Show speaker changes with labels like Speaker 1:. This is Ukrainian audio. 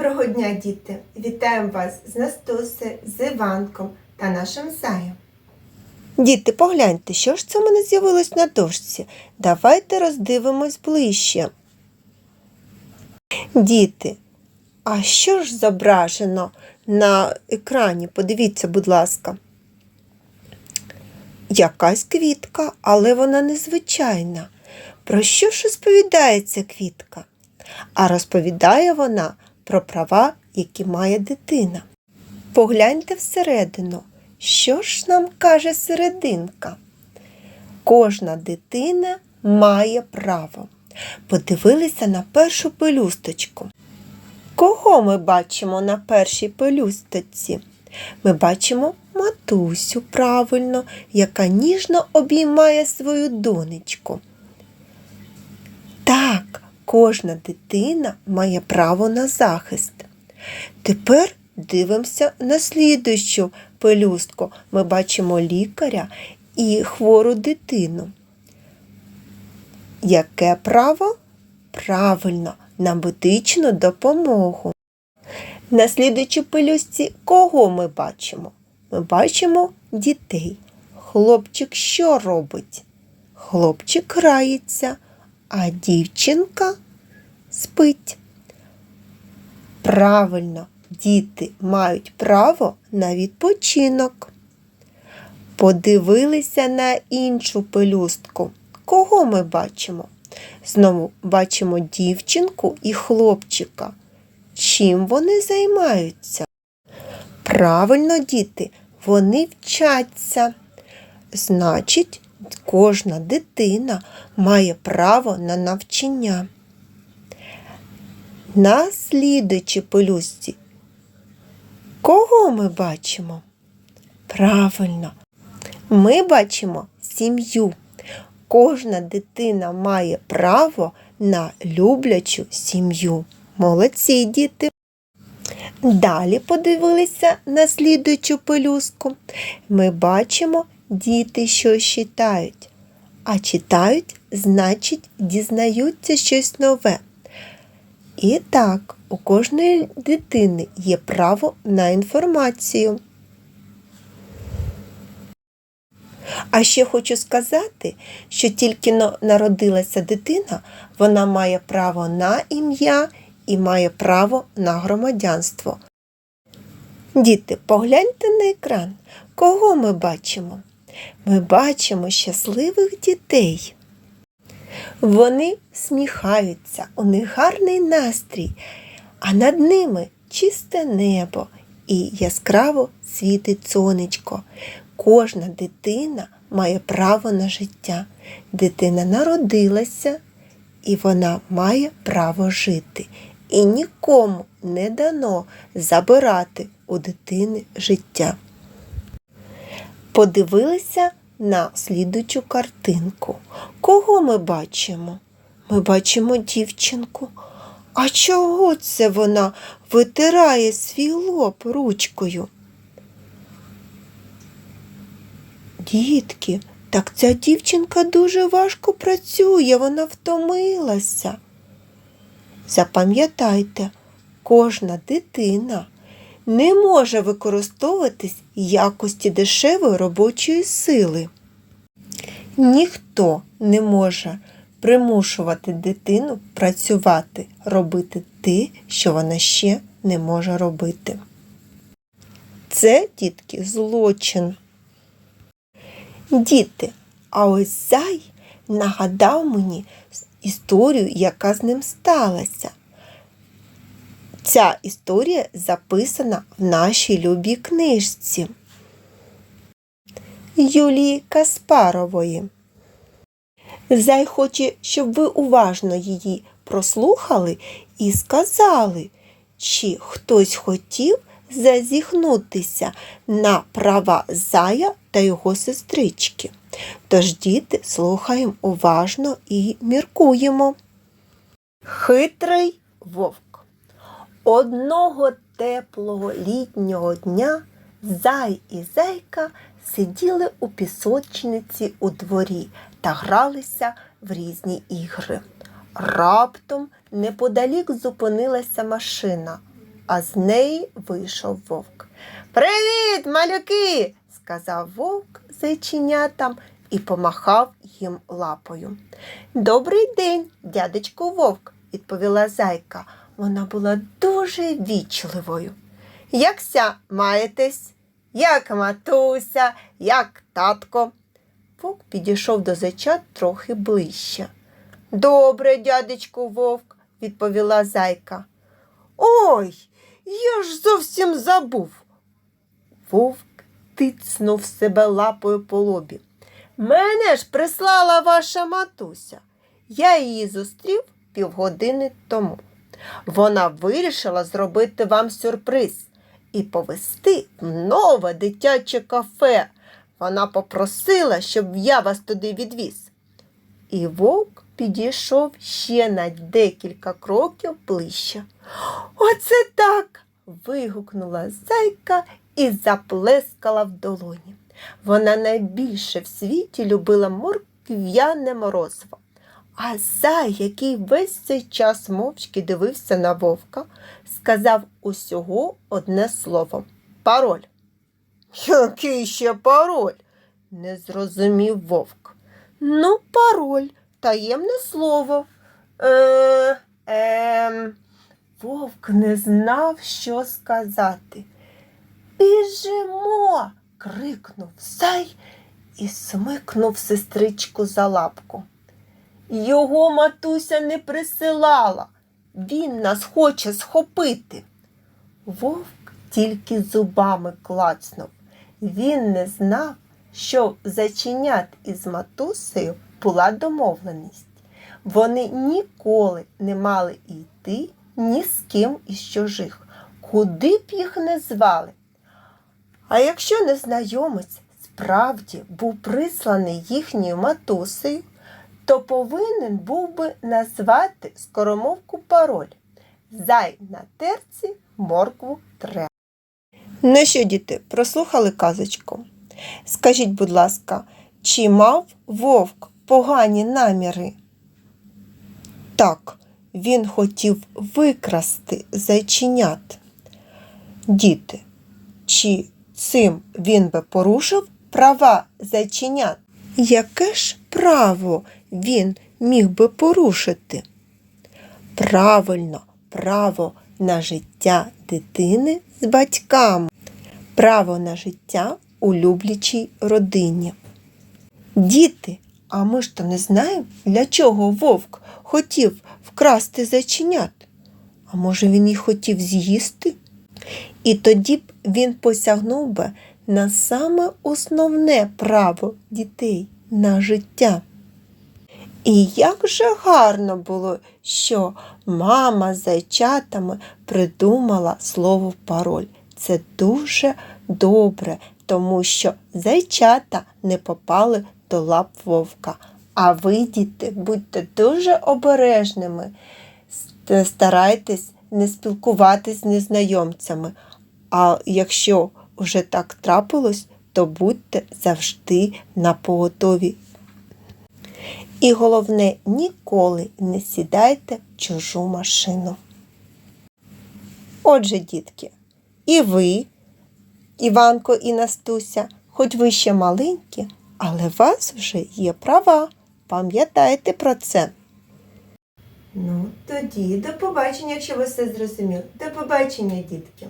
Speaker 1: Доброго дня, діти! Вітаємо вас з Настусею, з Іванком та нашим Заєм. Діти, погляньте, що ж це в мене з'явилось на дошці. Давайте роздивимось ближче. Діти, а що ж зображено на екрані? Подивіться, будь ласка. Якась квітка, але вона незвичайна. Про що ж розповідає ця квітка? А розповідає вона про права, які має дитина. Погляньте всередину, що ж нам каже серединка? Кожна дитина має право. Подивилися на першу пелюсточку. Кого ми бачимо на першій пелюсточці? Ми бачимо матусю правильно, яка ніжно обіймає свою донечку. Так, кожна дитина має право на захист. Тепер дивимося на слідущу пелюстку. Ми бачимо лікаря і хвору дитину. Яке право? Правильно, на медичну допомогу. На слідуючій пелюстці кого ми бачимо? Ми бачимо дітей. Хлопчик що робить? Хлопчик грається, а дівчинка спить. Правильно, діти мають право на відпочинок. Подивилися на іншу пелюстку. Кого ми бачимо? Знову бачимо дівчинку і хлопчика. Чим вони займаються? Правильно, діти, вони вчаться. Значить, кожна дитина має право на навчання. На слідуючій пелюстці. Кого ми бачимо? Правильно, ми бачимо сім'ю. Кожна дитина має право на люблячу сім'ю. Молодці діти. Далі подивилися на слідуючу пелюстку. Ми бачимо діти, що читають. А читають, значить, дізнаються щось нове. І так, у кожної дитини є право на інформацію. А ще хочу сказати, що тільки народилася дитина, вона має право на ім'я і має право на громадянство. Діти, погляньте на екран. Кого ми бачимо? Ми бачимо щасливих дітей. Вони сміхаються, у них гарний настрій, а над ними чисте небо і яскраво світить сонечко. Кожна дитина має право на життя. Дитина народилася і вона має право жити. І нікому не дано забирати у дитини життя. Подивилися на слідучу картинку. Кого ми бачимо? Ми бачимо дівчинку. А чого це вона витирає свій лоб ручкою? Дітки, так ця дівчинка дуже важко працює, вона втомилася. Запам'ятайте, кожна дитина не може використовуватись якості дешевої робочої сили. Ніхто не може примушувати дитину працювати, робити те, що вона ще не може робити. Це, дітки, злочин. Діти, а ось зай нагадав мені історію, яка з ним сталася. Ця історія записана в нашій любій книжці Юлії Каспарової. Зай хоче, щоб ви уважно її прослухали і сказали, чи хтось хотів зазіхнутися на права зая та його сестрички. Тож, діти, слухаємо уважно і міркуємо. Хитрий вовк. Одного теплого літнього дня зай і зайка сиділи у пісочниці у дворі та гралися в різні ігри. Раптом неподалік зупинилася машина. а з неї вийшов вовк. Привіт, малюки! сказав вовк зайченятам і помахав їм лапою. Добрий день, дядечку вовк, відповіла зайка. Вона була дуже вічливою. Якся маєтесь? Як матуся, як татко? Вовк підійшов до зайчат трохи ближче. Добре, дядечку вовк, відповіла зайка. Ой, я ж зовсім забув. Вовк тицнув себе лапою по лобі. Мене ж прислала ваша матуся. Я її зустрів півгодини тому. Вона вирішила зробити вам сюрприз і повести в нове дитяче кафе. Вона попросила, щоб я вас туди відвіз. І вовк підійшов ще на декілька кроків ближче. Оце так. вигукнула зайка і заплескала в долоні. Вона найбільше в світі любила моркв'яне морозиво. А зай, який весь цей час мовчки дивився на вовка, сказав усього одне слово пароль. Який ще пароль? не зрозумів вовк. Ну, пароль, таємне слово. Е, ем, вовк не знав, що сказати. Біжимо. крикнув зай і смикнув сестричку за лапку. Його матуся не присилала. Він нас хоче схопити. Вовк тільки зубами клацнув. Він не знав, що в зайченят із матусею була домовленість. Вони ніколи не мали йти ні з ким із чужих, куди б їх не звали. А якщо незнайомець справді був присланий їхньою матусею, то повинен був би назвати скоромовку пароль Зай на терці моркву треба. Ну що, діти, прослухали казочку? Скажіть, будь ласка, чи мав вовк погані наміри? Так, він хотів викрасти зайченят. Діти, чи цим він би порушив права зайченят? Яке ж право він міг би порушити? Правильно, право на життя дитини з батьками, право на життя у люблячій родині. Діти, а ми ж то не знаємо, для чого вовк хотів вкрасти зайченят. А може він їх хотів з'їсти? І тоді б він посягнув би на саме основне право дітей на життя. І як же гарно було, що мама з зайчатами придумала слово пароль. Це дуже добре, тому що зайчата не попали до лап вовка. А ви, діти, будьте дуже обережними, старайтесь не спілкуватись з незнайомцями. А якщо вже так трапилось, то будьте завжди на поготові. І головне, ніколи не сідайте в чужу машину. Отже, дітки, і ви, Іванко і Настуся, хоч ви ще маленькі, але у вас вже є права. Пам'ятайте про це. Ну, тоді до побачення, якщо ви все зрозуміли. До побачення, дітки.